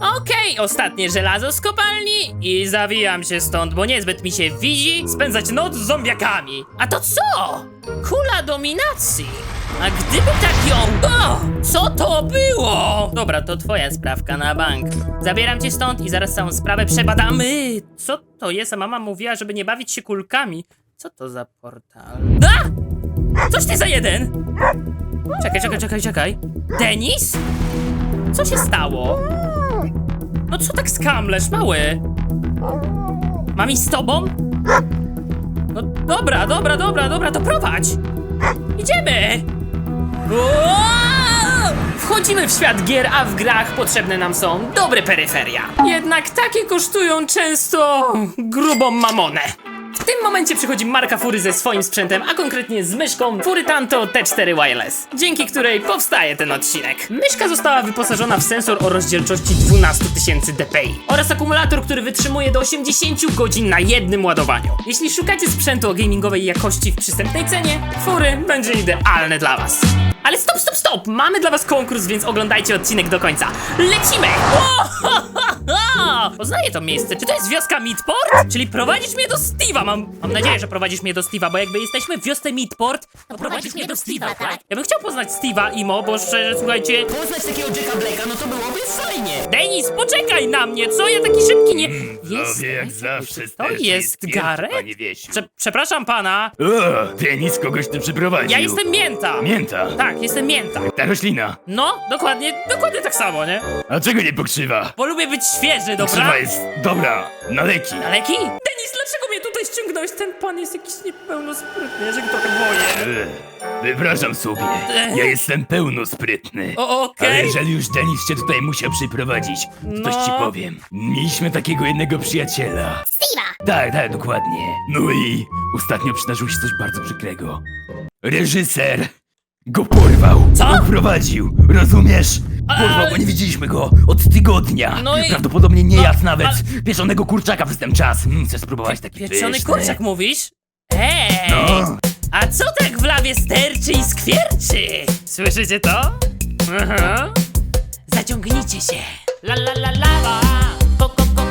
Okej, ostatnie żelazo z kopalni i zawijam się stąd, bo niezbyt mi się widzi spędzać noc z zombiakami. A to co? Kula dominacji. A gdyby tak ją... O! Co to było? Dobra, to twoja sprawka na bank. Zabieram cię stąd i zaraz całą sprawę przebadamy. Co to jest? A mama mówiła, żeby nie bawić się kulkami. Co to za portal? A! Coś ty za jeden! Czekaj, czekaj, czekaj, czekaj. Denis? Co się stało? No co tak skamlesz, mały? Mam iść z tobą? No dobra, dobra, dobra, dobra, to prowadź! Idziemy! Wchodzimy w świat gier, a w grach potrzebne nam są dobre peryferia. Jednak takie kosztują często grubą mamonę. W tym momencie przychodzi marka Fury ze swoim sprzętem, a konkretnie z myszką Fury Tanto T4 Wireless, dzięki której powstaje ten odcinek. Myszka została wyposażona w sensor o rozdzielczości 12 000 dpi oraz akumulator, który wytrzymuje do 80 godzin na jednym ładowaniu. Jeśli szukacie sprzętu o gamingowej jakości w przystępnej cenie, Fury będzie idealne dla Was. Ale stop, stop, stop! Mamy dla was konkurs, więc oglądajcie odcinek do końca. Lecimy! O! Poznaję to miejsce. Czy to jest wioska Midport? Czyli prowadzisz mnie do Steve'a. Mam, mam nadzieję, że prowadzisz mnie do Steve'a, bo jakby jesteśmy w wiosce Midport, to prowadzisz mnie do Steve'a, tak? Ja bym chciał poznać Steve'a, Imo, bo szczerze, słuchajcie... Poznać takiego Jacka Blake'a, no to byłoby fajnie. Denis, poczekaj na mnie! Co ja taki szybki nie... Jest... Tobie jak zawsze To jest Gareth? Panie Wiesiu. Prze przepraszam pana. O, Denis kogoś tu przyprowadził. Ja jestem Mięta. Mięta. Tak, jestem Mięta. Ta roślina. No, dokładnie, dokładnie tak samo, nie? A czego nie pokrzywa? Bo lubię być świeży, dobra? Pokrzywa jest dobra, na leki. Daleki? Denis, dlaczego mnie tutaj ściągnąłeś? Ten pan jest jakiś niepełnosprytny, ja się go trochę boję. Wypraszam sobie, ja jestem pełnosprytny. O, okej. Ale jeżeli już Denis cię tutaj musiał przyprowadzić, to coś ci No. powiem. Mieliśmy takiego jednego przyjaciela. Steve'a! Tak, tak, dokładnie. No i ostatnio przydarzyło się coś bardzo przykrego. Reżyser go porwał. Co? Uprowadził, rozumiesz? Porwał go, nie widzieliśmy go od tygodnia. No i- Prawdopodobnie nie no, jadł nawet pieczonego kurczaka przez ten czas. Mm, chcesz spróbować taki Pieczony pyszny? kurczak mówisz? Ej! No. A co tak w lawie sterczy i skwierczy? Słyszycie to? Aha. Zaciągnijcie się. La la la lawa, ko ko ko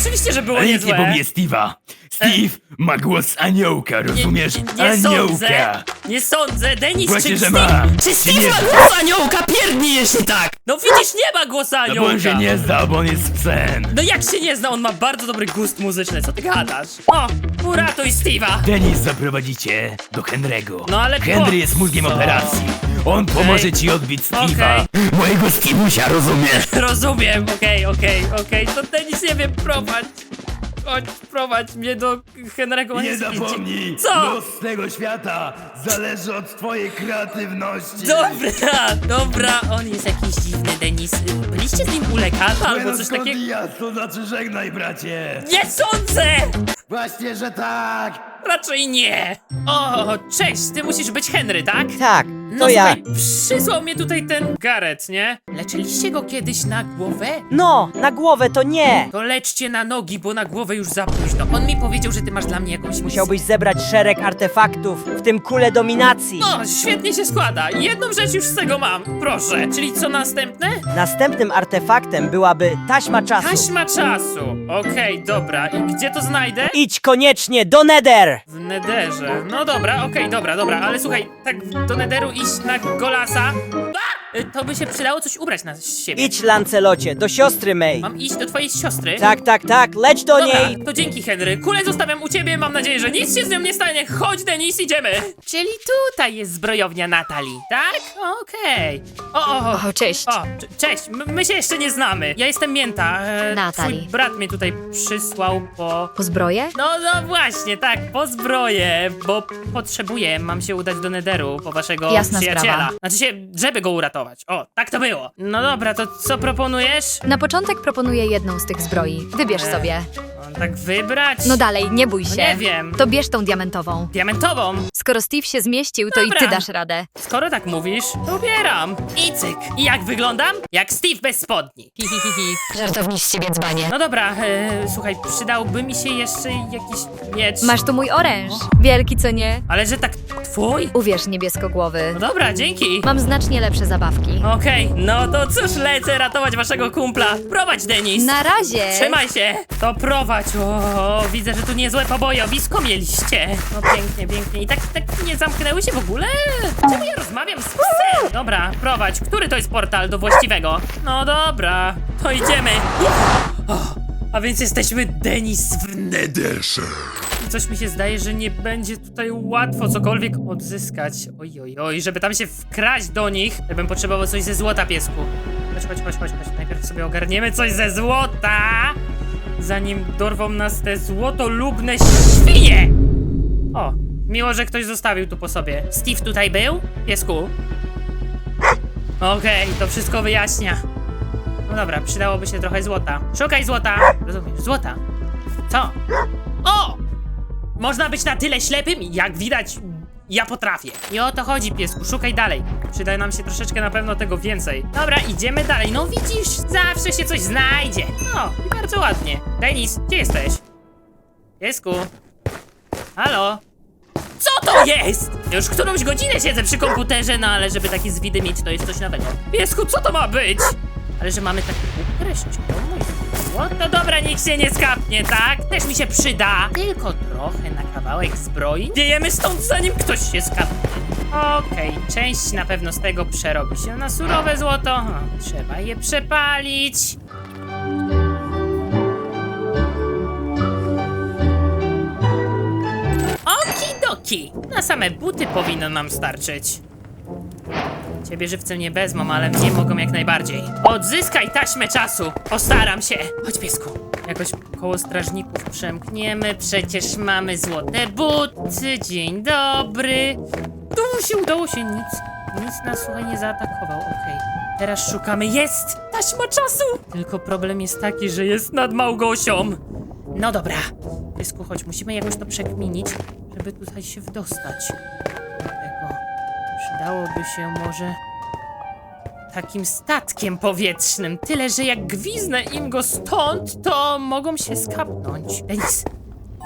oczywiście, że było Ale nic nie niezłe. pomnie Steve'a. Steve ma głos aniołka, rozumiesz? Nie, nie aniołka. sądzę, nie sądzę, Denis, Właśnie, czy że Steve, ma. czy Nie Steve ma zna. głos aniołka, pierdnij jeśli tak! No widzisz, nie ma głosu No bo on się aniołka! nie zda, bo on jest psem. No jak się nie zna, on ma bardzo dobry gust muzyczny, co ty gadasz? O, uratuj Steve'a! Denis zaprowadzicie do Henry'ego. No ale po Henry jest mózgiem co? operacji. On pomoże ci odbić Steve'a. Mojego Steve'usia, rozumiesz? Rozumiem, okej, okej, okej, to Denis nie wiem, prowadź. Chodź, prowadź mnie do Henry'ego. on Nie jest zapomnij, Co? los tego świata zależy od twojej kreatywności. Dobra, dobra, on jest jakiś dziwny, Denis. Byliście z nim u lekarza albo Buenos coś takiego? dias, to znaczy żegnaj, bracie. Nie sądzę! Właśnie, że tak. Raczej nie! O, cześć, ty musisz być Henry, tak? Tak, No ja. słuchaj, przysłał mnie tutaj ten Gareth, nie? Leczyliście go kiedyś na głowę? No, na głowę to nie. To leczcie na nogi, bo na głowę już za późno. On mi powiedział, że ty masz dla mnie jakąś misję. Musiałbyś zebrać szereg artefaktów, w tym kulę dominacji. No, świetnie się składa. Jedną rzecz już z tego mam. Proszę. Czyli co następne? Następnym artefaktem byłaby taśma czasu. Taśma czasu. Okej, dobra. I gdzie to znajdę? Idź koniecznie do Nether! W nederze. No dobra, okej, dobra, dobra, ale słuchaj, tak do nederu iść na golasa. A! Y, To by się przydało coś ubrać na siebie. Idź, Lancelocie, do siostry May. Mam iść do twojej siostry? Tak, tak, tak, leć do Dobra, niej! to dzięki Henry. Kulę zostawiam u ciebie, mam nadzieję, że nic się z nią nie stanie. Chodź, Denis, idziemy. Czyli tutaj jest zbrojownia Natalii, tak? Okej. O, o, o. O, cześć. O, cze- cześć, M- my się jeszcze nie znamy. Ja jestem Mięta. E, Natalii. Twój brat mnie tutaj przysłał po... Po zbroję? No, no właśnie, tak, po zbroję, bo potrzebuję, mam się udać do Nederu po waszego Jasna przyjaciela. sprawa. Znaczy się, żeby go uratować. O, tak to było. No dobra, to co proponujesz? Na początek proponuję jedną z tych zbroi. Wybierz E, sobie. Mam tak wybrać? No dalej, nie bój No się. nie wiem. To bierz tą diamentową. Diamentową. Skoro Steve się zmieścił, to Dobra. i ty dasz radę. Skoro tak mówisz, to ubieram. I cyk. I jak wyglądam? Jak Steve bez spodni. Hi, hi, hi, hi. Żartowniś z ciebie dzbanie. No dobra, e, słuchaj, przydałby mi się jeszcze jakiś miecz. Masz tu mój oręż. Wielki, co nie? Ale że tak twój? Uwierz, niebieskogłowy. No dobra, dzięki. Mam znacznie lepsze zabawki. Okej, no to cóż, lecę ratować waszego kumpla. Prowadź, Denis. Na razie! Trzymaj się! To prowadź! O, widzę, że tu niezłe pobojowisko mieliście. No pięknie, pięknie. I tak, tak nie zamknęły się w ogóle? Czemu ja rozmawiam z psem? Dobra, prowadź. Który to jest portal do właściwego? No dobra, to idziemy. O, a więc jesteśmy Denis w Nederze. Coś mi się zdaje, że nie będzie tutaj łatwo cokolwiek odzyskać. Oj, oj, oj, żeby tam się wkraść do nich, to bym potrzebował coś ze złota, piesku. Chodź, chodź, chodź, chodź, chodź. Najpierw sobie ogarniemy coś ze złota, zanim dorwą nas te złotolubne świnie! O, miło, że ktoś zostawił tu po sobie. Steve tutaj był? Piesku? Okej, to wszystko wyjaśnia. No dobra, przydałoby się trochę złota. Szukaj złota! Rozumiesz, złota. Co? O! Można być na tyle ślepym, jak widać, ja potrafię. I o to chodzi, piesku, szukaj dalej. Przyda nam się troszeczkę na pewno tego więcej. Dobra, idziemy dalej. No widzisz, zawsze się coś znajdzie. No, i bardzo ładnie. Denis, gdzie jesteś? Piesku? Halo? Co to jest? Już którąś godzinę siedzę przy komputerze, no ale żeby takie zwidy mieć, to jest coś nowego. Piesku, co to ma być? Ale że mamy taki treść. O, to dobra, niech się nie skapnie, tak? Też mi się przyda. Tylko trochę na kawałek zbroi. Wiejemy stąd, zanim ktoś się skapnie. Okej, część na pewno z tego przerobi się na surowe złoto. O, trzeba je przepalić. Okidoki! Na same buty powinno nam starczyć. Ciebie żywcem nie wezmą, ale mnie mogą jak najbardziej. Odzyskaj taśmę czasu! Postaram się! Chodź, piesku. Jakoś koło strażników przemkniemy, przecież mamy złote buty. Dzień dobry. Tu się udało się nic. Nic nas słuchaj nie zaatakował, okej. Teraz szukamy. Jest! Taśma czasu! Tylko problem jest taki, że jest nad Małgosią. No dobra. Piesku, chodź, musimy jakoś to przekminić, żeby tutaj się wdostać. Przydałoby się może takim statkiem powietrznym. Tyle, że jak gwiznę im go stąd, to mogą się skapnąć. Denis,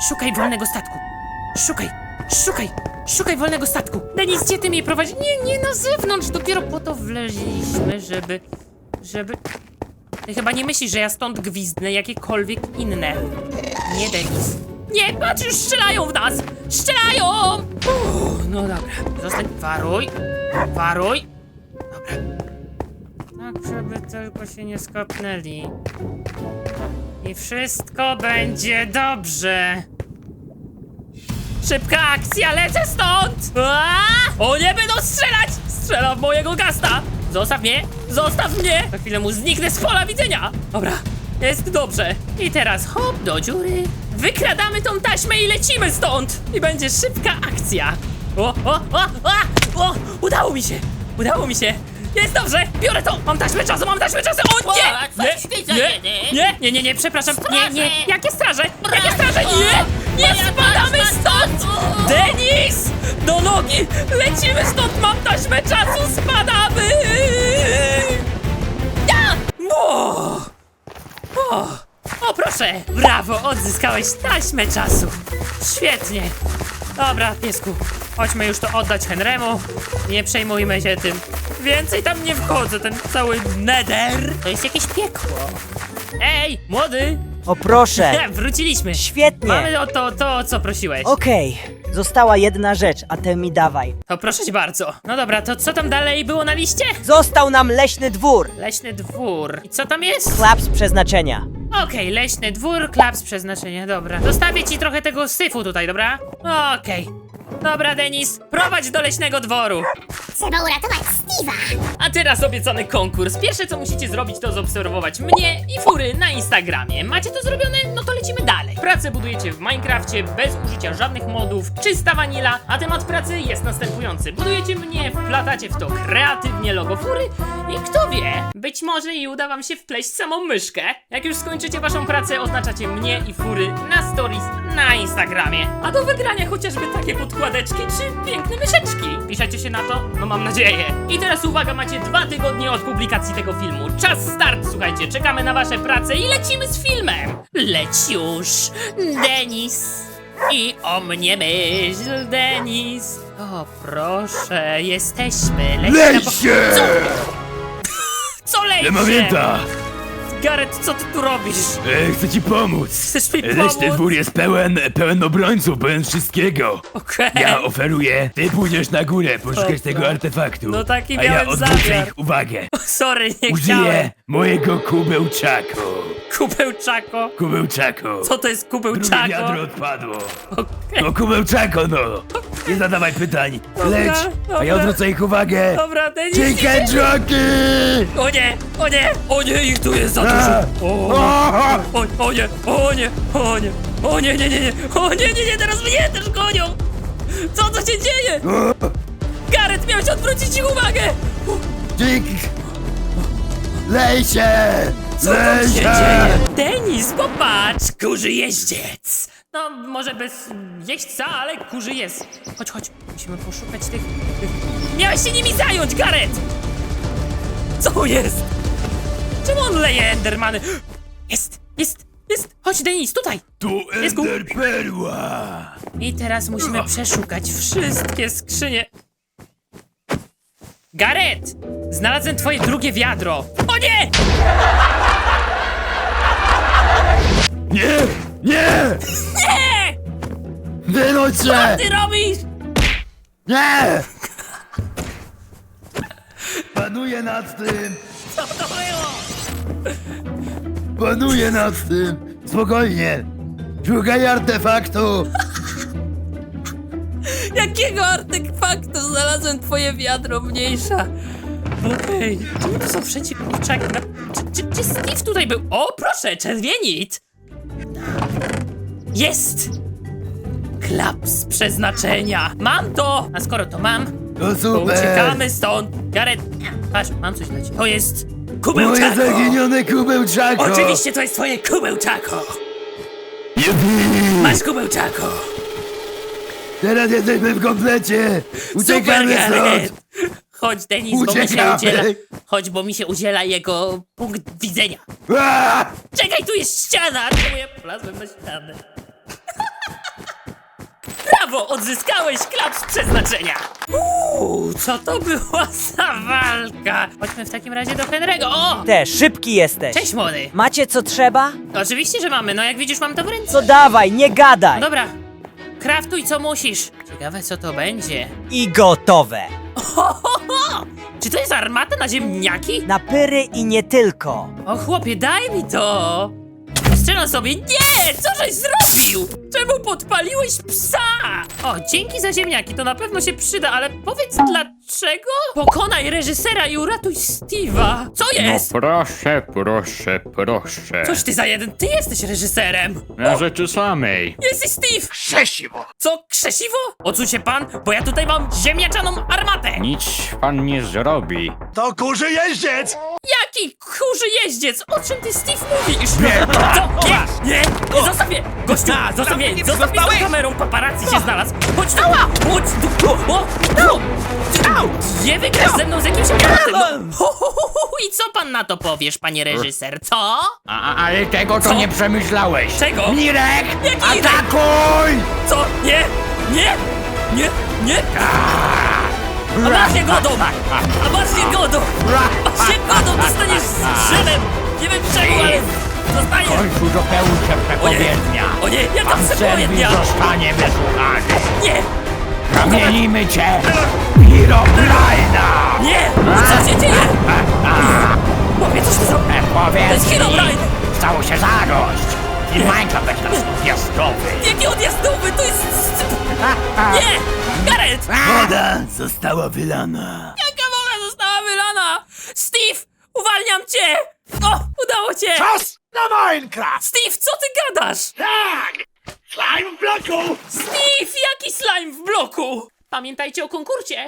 szukaj wolnego statku. Szukaj, szukaj, szukaj wolnego statku. Denis, gdzie ty mnie prowadzisz? Nie, nie na zewnątrz. Dopiero po to wleźliśmy, żeby... żeby... Ty chyba nie myślisz, że ja stąd gwizdnę jakiekolwiek inne. Nie, Denis. Nie, patrz, już strzelają w nas! Strzelają! No dobra. Zostań, waruj. Waruj. Dobra. Tak, żeby tylko się nie skapnęli. I wszystko będzie dobrze. Szybka akcja, lecę stąd! O nie będą strzelać! Strzela w mojego gasta! Zostaw mnie! Zostaw mnie! Za chwilę mu zniknę z pola widzenia! Dobra, jest dobrze. I teraz hop do dziury. Wykradamy tą taśmę i lecimy stąd! I będzie szybka akcja. O, o, o, o, o! Udało mi się! Udało mi się! Jest dobrze! Biorę to! Mam taśmę czasu, mam taśmę czasu! O nie! Nie, Jedy. nie, nie, nie, nie, przepraszam! Nie, nie! Jakie straże? Jakie Straże! Nie! Nie spadamy stąd! Denis! Do nogi! Lecimy stąd! Mam taśmę czasu! Spadamy! Proszę! Brawo! Odzyskałeś taśmę czasu! Świetnie! Dobra, piesku, chodźmy już to oddać Henrymu. Nie przejmujmy się tym. Więcej tam nie wchodzę, ten cały nether. To jest jakieś piekło. Ej, młody! O proszę! Wróciliśmy. Świetnie! Mamy o to, to, o co prosiłeś. Okej, została jedna rzecz, a tę mi dawaj. To proszę cię bardzo. No dobra, to co tam dalej było na liście? Został nam leśny dwór! Leśny dwór. I co tam jest? Klaps przeznaczenia. Okej, leśny dwór, klaps przeznaczenie, dobra. Zostawię ci trochę tego syfu tutaj, dobra? Okej. Dobra, Denis, prowadź do leśnego dworu. Trzeba uratować Steve'a! A teraz obiecany konkurs. Pierwsze co musicie zrobić to zaobserwować mnie i Fury na Instagramie. Macie to zrobione? No to lecimy dalej. Pracę budujecie w Minecrafcie bez użycia żadnych modów, czysta vanilla, a temat pracy jest następujący. Budujecie mnie, wplatacie w to kreatywnie logo fury i kto wie, być może i uda wam się wpleść samą myszkę. Jak już skończycie waszą pracę, oznaczacie mnie i fury na stories na Instagramie. A do wygrania chociażby takie podkładeczki czy piękne myszeczki. Piszecie się na to? No mam nadzieję. I teraz uwaga, macie dwa tygodnie od publikacji tego filmu. Czas start, słuchajcie, czekamy na wasze prace i lecimy z filmem. Leć już, Denis. I o mnie myśl, Denis. O proszę, jesteśmy. Leć na po-! Co lejcie? Demowita! Gareth, co ty tu robisz? E, chcę ci pomóc! Chcesz mi Leśny pomóc? dwór jest pełen, pełen obrońców, pełen wszystkiego. Okej. Ja oferuję, ty pójdziesz na górę poszukać Dobra. tego artefaktu. No taki A ja miałem odwrócę zamiar. ich uwagę. Sorry, nie Użyję chciałem. mojego kubełczaku. Kubełczako. Kubełczaku. Co to jest Drugie kubełczako? wiadro odpadło. Okej. No kubełczako no. Nie zadawaj pytań. Leć, a ja dobra. odwrócę ich uwagę. Dobra, Denis. Chicken jockey! O nie, o nie, o nie, ich tu jest za A! dużo. O, O! o, o nie, o nie, o nie, o nie, nie, nie, nie, o nie, nie, nie, teraz mnie też gonią. Co to się dzieje? Gareth, miałeś odwrócić ich uwagę. Dzik! Lej się! Lej się? Denis, popatrz, kurzy jeździec. No, może bez jeźdźca, ale kurzy jest. Chodź, chodź, musimy poszukać tych... tych... Miałeś się nimi zająć, Gareth! Co jest? Czemu on leje Endermany? Jest, jest, jest! Chodź, Denis, tutaj! Tu Jest ku- Ender Perła! I teraz musimy przeszukać wszystkie skrzynie. Gareth! Znalazłem twoje drugie wiadro! O nie! Nie! Nie! Nie! Wynoć Co się! ty robisz? Nie! Panuję nad tym! Co to było? Panuję nad tym! Spokojnie! Szukaj artefaktu! Jakiego artefaktu znalazłem twoje wiadro mniejsza? Okej, czemu to są wszędzie kurczaki? Na... Czy, czy, czy Steve tutaj był? O, proszę, czerwienit! Jest! Klaps przeznaczenia! Mam to! A skoro to mam, To to super! uciekamy stąd! Gareth, patrz, mam coś dla ciebie. To jest Moje kubełczako! zaginione kubełczako! Oczywiście to jest twoje kubełczako! Jupi! Masz kubełczako! Teraz jesteśmy w komplecie! Uciekamy Super, stąd! Chodź, Denis, bo mi się Uciekamy. udziela. Chodź, bo mi się udziela jego punkt widzenia. Aaa! Czekaj, tu jest ściana! Czemu ja plazłem na ścianę? Brawo! Odzyskałeś klaps przeznaczenia! Uuu, co to była za walka? Chodźmy w takim razie do Henry'ego. O! Te, szybki jesteś. Cześć, młody! Macie co trzeba? Oczywiście, że mamy. No jak widzisz, mam to w ręce. To dawaj, nie gadaj. Dobra. Kraftuj, co musisz. Ciekawe, co to będzie. I gotowe. Ho, ho, ho! Czy to jest armata na ziemniaki? Na pyry i nie tylko. O chłopie, daj mi to! Strzelam sobie. Nie! Co żeś zrobił? Czemu podpaliłeś psa? O, dzięki za ziemniaki, to na pewno się przyda, ale powiedz dlaczego? Pokonaj reżysera i uratuj Steve'a. Co jest? Proszę, proszę, proszę. Coś ty za jeden, ty jesteś reżyserem. Na rzeczy samej. Jesteś Steve! Krzesiwo! Co, krzesiwo? Odsuń się pan, bo ja tutaj mam ziemniaczaną armatę! Nic pan nie zrobi. To kurzy jeździec! Jaki kurzy jeździec? O czym ty, Steve, mówisz? Co? Nie, nie, nie, zostaw mnie! Gościu, zostaw mnie, zostaw mnie z tą kamerą, paparazzi się znalazł! Chodź tu, chodź tu, o, o, ty, Nie wygrasz ze mną z jakimś aparatem! No. Ho, ho, ho, ho, I co pan na to powiesz, panie reżyser, co? A, a- ale tego to Co? nie przemyślałeś. Czego? Mirek! Jaki Irek? Atakuj! Co? Nie, nie, nie, nie! A masz je godą! A masz je godą! Masz je godą, dostaniesz z drzewem! Nie wiem czego, ale W dostaniesz! końcu dopełnię O nie, przepowiednia. o nie, jaka Pan serwis przepowiednia! zostanie wysłuchany. Nie, Zamienimy cię w Herobrina! nie! Co się dzieje? Mówię, coś ty zrobił! Powiedz To jest Herobrine! Stało się zarość! I Minecraft będzie nasz gwiazdowy! Jaki odjazdowy, to jest... Nie! Gareth! Woda została wylana. Jaka wola została wylana! Steve! Uwalniam cię! O, udało cię! Czas! Na Minecraft! Steve, co ty gadasz? Tak! Slime w bloku! Steve, jaki slime w bloku? Pamiętajcie o konkurcie.